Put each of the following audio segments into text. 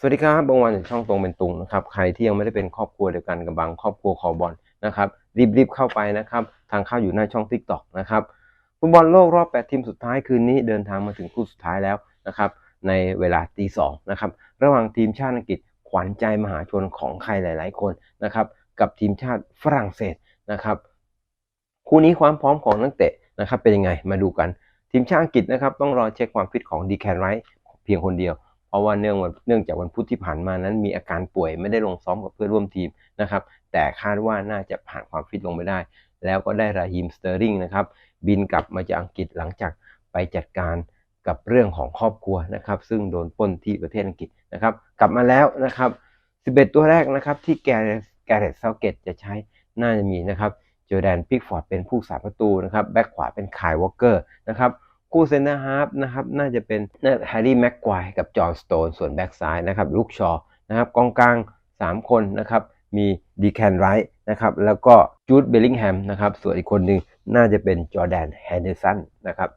สวัสดีครับบางวันจากช่องตรงเป็นตุงนะครับ ใครที่ยังไม่ได้เป็นครอบครัวเดียวกันกับบางครอบครัวคอบอลนะครับ รีบๆเข้าไปนะครับ ทางเข้าอยู่หน้าช่อง Tik t o อกนะครับฟุตบอลโลกรอบ 8 ทีมสุดท้ายคืนนี้เดินทางมาถึงคู่สุดท้ายแล้วนะครับ ในเวลาตีสองนะครับ ระหว่างทีมชาติอังกฤษขวัญใจมหาชนของใครหลาย ๆ คนนะครับ กับทีมชาติฝรั่งเศสนะครับ คู่นี้ความพร้อมของนักเตะนะครับ เป็นยังไงมาดูกัน ทีมชาติอังกฤษนะครับต้องรอเช็คความฟิตของดีแคนไรท์เพียงคนเดียว เพราะว่าเนื่องวันเนื่องจากวันพุธที่ผ่านมานั้นมีอาการป่วยไม่ได้ลงซ้อมกับเพื่อนร่วมทีมนะครับ แต่คาดว่าน่าจะผ่านความฟิตลงไปได้ แล้วก็ได้ราฮิมสเตอร์ริงนะครับ บินกลับมาจากอังกฤษหลังจากไปจัดการกับเรื่องของครอบครัวนะครับ ซึ่งโดนป้นที่ประเทศอังกฤษนะครับ กลับมาแล้วนะครับ 11 ตัวแรกนะครับที่แกเรแกเรตเซาเกตจะใช้น่าจะมีนะครับจอแดนพิกฟอร์ดเป็นผู้สาประตูนะครับ แบ็คขวาเป็นคายวอลเกอร์นะครับ คู่เซนเตอร์ฮาร์ฟนะครับน่าจะเป็นแฮร์รี่แม็กควายกับจอห์นสโตนส่วนแบ็กซ้ายนะครับลูกชอนะครับกองกลาง 3 คนนะครับมีดีแคนไรท์นะครับแล้วก็จูดเบลลิงแฮมนะครับส่วนอีกคนหนึ่งน่าจะเป็นจอร์แดนแฮนเดอร์สันนะครับ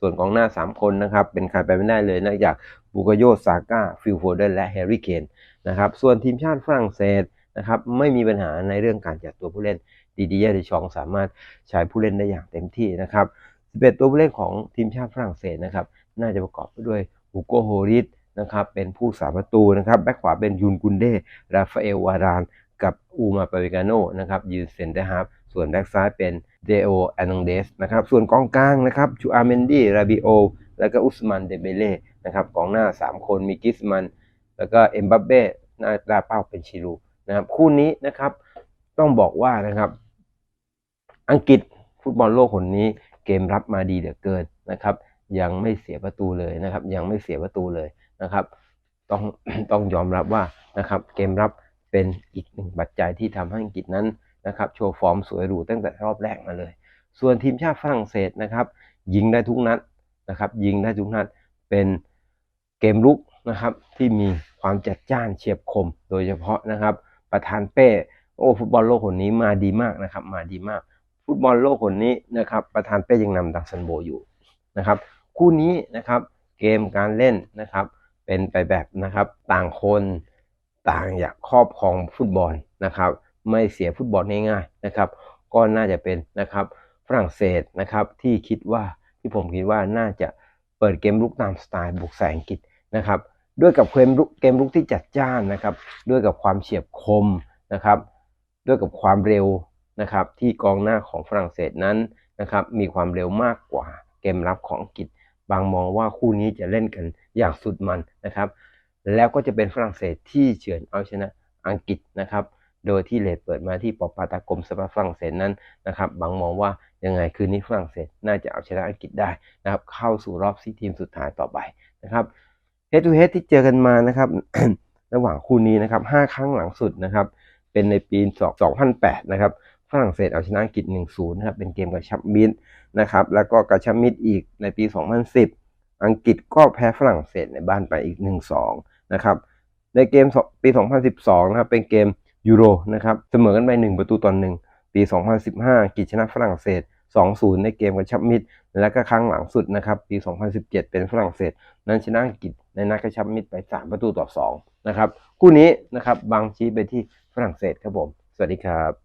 ส่วนกองหน้า 3 คนนะครับเป็นใครไปไม่ได้เลยนอกจากบูกโยซาก้าฟิลโฟเดนและแฮร์รี่เคนนะครับส่วนทีมชาติฝรั่งเศสนะครับไม่มีปัญหาในเรื่องการจัดตัวผู้เล่นดีดีเยเดชองสามารถใช้ผู้เล่นได้อย่างเต็มที่นะครับ 11 ตัวผู้เล่นของทีมชาติฝรั่งเศสนะครับ น่าจะประกอบไปด้วยฮูโกโฮริสนะครับเป็นผู้สาประตูนะครับแบ็คขวาเป็นยุนกุนเดราฟาเอลวาราน กับอูมาปาเวกาโนนะครับยืนเซนเตอร์ฮาร์ฟส่วนแบ็คซ้ายเป็นเดโอแอนองเดสนะครับส่วนกองกลางนะครับจูอาเมนดีราบิโอแล้วก็อุสมันเดเบเล่นะครับกองหน้า 3 คนมีกิสมัน แล้วก็เอ็มบัปเบ้หน้าตาเป้าเป็นชิลูนะครับคู่นี้นะครับต้องบอกว่านะครับ อังกฤษฟุตบอลโลกคนนี้ เกมรับมาดีเหลือเกินนะครับ ยังไม่เสียประตูเลยนะครับ ยังไม่เสียประตูเลยนะครับ ต้องต้องยอมรับว่านะครับ เกมรับเป็นอีกหนึ่งปัจจัยที่ทำให้อังกฤษนั้นนะครับโชว์ฟอร์มสวยหรูตั้งแต่รอบแรกมาเลย ส่วนทีมชาติฝรั่งเศสนะครับ ยิงได้ทุกนัดนะครับ ยิงได้ทุกนัดเป็นเกมลุกนะครับที่มีความจัดจ้านเฉียบคม โดยเฉพาะนะครับ ประธานเป้โอ้ฟุตบอลโลกคนนี้มาดีมากนะครับ มาดีมาก ฟุตบอลโลกคนนี้นะครับประธานเป้ยังนำดังซันโบอยู่นะครับคู่นี้นะครับเกมการเล่นนะครับเป็นไปแบบนะครับต่างคนต่างอยากครอบครองฟุตบอลนะครับไม่เสียฟุตบอลง่ายๆนะครับก็น่าจะเป็นนะครับฝรั่งเศสนะครับที่คิดว่าที่ผมคิดว่าน่าจะเปิดเกมลุกตามสไตล์บุกใส่อังกฤษนะครับด้วยกับเกมลุกเกมลุกที่จัดจ้านนะครับด้วยกับความเฉียบคมนะครับด้วยกับความเร็ว นะครับที่กองหน้าของฝรั่งเศสนั้นนะครับมีความเร็วมากกว่าเกมรับของอังกฤษ บางมองว่าคู่นี้จะเล่นกันอย่างสุดมันนะครับ แล้วก็จะเป็นฝรั่งเศสที่เฉือนเอาชนะอังกฤษนะครับ โดยที่เลดเปิดมาที่ปอปาตากรมสำหรับฝรั่งเศสนั้นนะครับ บางมองว่ายังไงคืนนี้ฝรั่งเศสน่าจะเอาชนะอังกฤษได้นะครับ เข้าสู่รอบสี่ทีมสุดท้ายต่อไปนะครับเฮดทูเฮดที่เจอกันมานะครับ ระหว่างคู่นี้นะครับห้าครั้งหลังสุดนะครับ เป็นในปี 2008 นะครับ ฝรั่งเศสเอาชนะอังกฤษ1-0นะครับเป็นเกมกระชับมิตรนะครับแล้วก็กระชับมิตรอีกในปี 2010 อังกฤษก็แพ้ฝรั่งเศสในบ้านไปอีก 1-2นะครับในเกมปี 2012นะครับเป็นเกมยูโรนะครับเสมอกันไป 1 ประตูต่อน1ปี 2015 อังกฤษชนะฝรั่งเศส 2-0 ในเกมกระชับมิตร และก็ครั้งหลังสุดนะครับปี 2017 เป็นฝรั่งเศส นั้นชนะอังกฤษในนัดกระชับมิตรไป 3 ประตูต่อ2นะครับคู่นี้นะครับบางชี้ไปที่ฝรั่งเศสครับผม สวัสดีครับ